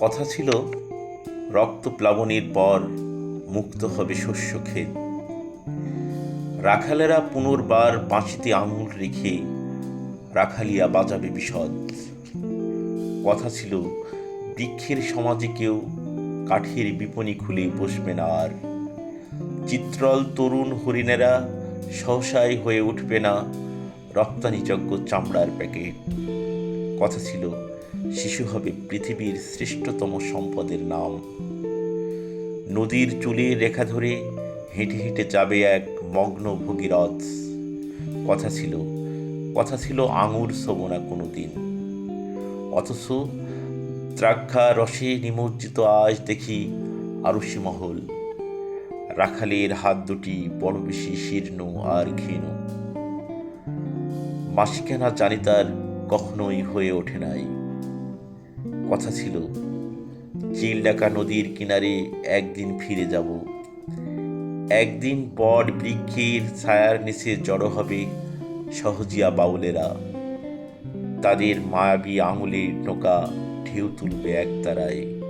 কথা ছিল রক্ত প্লাবনের পর মুক্ত হবে শস্য ক্ষেত। রাখালেরা পুনর্বার বাঁচিতে আঙুল রেখে রাখালিয়া বাজাবে বিশদ। কথা ছিল, বৃক্ষের সমাজে কেউ কাঠের বিপণী খুলে বসবে না আর। চিত্রল তরুণ হরিণেরা সহসায় হয়ে উঠবে না রপ্তানিযোগ্য চামড়ার প্যাকেট। কথা ছিল শিশু হবে পৃথিবীর শ্রেষ্ঠতম সম্পদের নাম। নদীর চুলে রেখা ধরে হেঁটে হেঁটে যাবে এক মগ্ন ভগীরথ। কথা ছিল কথা ছিল আঙুর শোবনা কোনো দিন অথচ দ্রাক্ষা রসে নিমজ্জিত আজ দেখি আরুষি মহল। রাখালের হাত দুটি বড় বেশি শীর্ণ আর ক্ষীণ মাসিকানা জানি তার কখনোই হয়ে ওঠে নাই। কথা ছিল, চিলডাকা নদীর কিনারে একদিন ফিরে যাব। একদিন বট বৃক্ষের ছায়ার নিচে জড়ো হবে সহজিয়া বাউলেরা। তাদের মায়াবী আঙুলের টোকা ঢেউ তুলবে একতারায়।